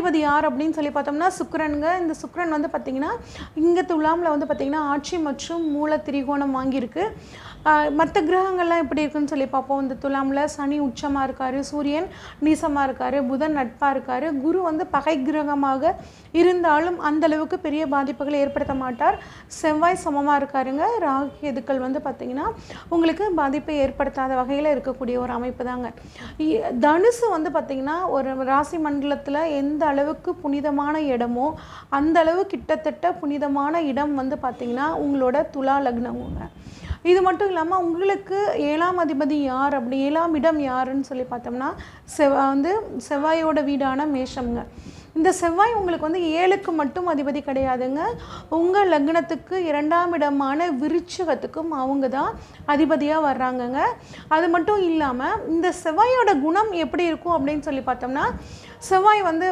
ஏழாதிபதி யார் அப்படின்னு சொல்லி பார்த்தோம்னா சுக்கரனுங்க. இந்த சுக்கரன் வந்து பார்த்திங்கன்னா இங்கே துலாமில் வந்து பார்த்திங்கன்னா ஆட்சி மற்றும் மூல திரிகோணம் வாங்கியிருக்கு. மற்ற கிரகங்கள்லாம் எப்படி இருக்குன்னு சொல்லி பார்ப்போம். இந்த துலாமில் சனி உச்சமாக இருக்கார் சூரியன் நீசமாக இருக்கார் புதன் நட்பாக இருக்கார். குரு வந்து பகை கிரகமாக இருந்தாலும் அந்த அளவுக்கு பெரிய பாதிப்புகளை ஏற்படுத்த மாட்டார். செவ்வாய் சமமாக இருக்காருங்க. ராகு எதுக்கள் வந்து பார்த்திங்கன்னா உங்களுக்கு பாதிப்பை ஏற்படுத்தாத வகையில் இருக்கக்கூடிய ஒரு அமைப்பு தாங்க. இ- தனுசு வந்து பார்த்திங்கன்னா ஒரு ராசி மண்டலத்தில் எந்த அளவுக்கு புனிதமான இடமோ அந்த அளவு கிட்டத்தட்ட புனிதமான இடம் வந்து பார்த்திங்கன்னா உங்களோட துலா லக்னமுங்க. இது மட்டும் இல்லாமல் உங்களுக்கு ஏழாம் அதிபதி யார் அப்படி ஏழாம் இடம் யாருன்னு சொல்லி பார்த்தோம்னா செவ்வா வந்து செவ்வாயோட வீடான மேஷம்ங்க. இந்த செவ்வாய் உங்களுக்கு வந்து ஏழுக்கு மட்டும் அதிபதி கிடையாதுங்க. உங்கள் லக்னத்துக்கு இரண்டாம் இடமான விருச்சகத்துக்கும் அவங்க தான் அதிபதியாக வர்றாங்கங்க. அது மட்டும் இல்லாமல் இந்த செவ்வாயோட குணம் எப்படி இருக்கும் அப்படின்னு சொல்லி பார்த்தோம்னா செவ்வாய் வந்து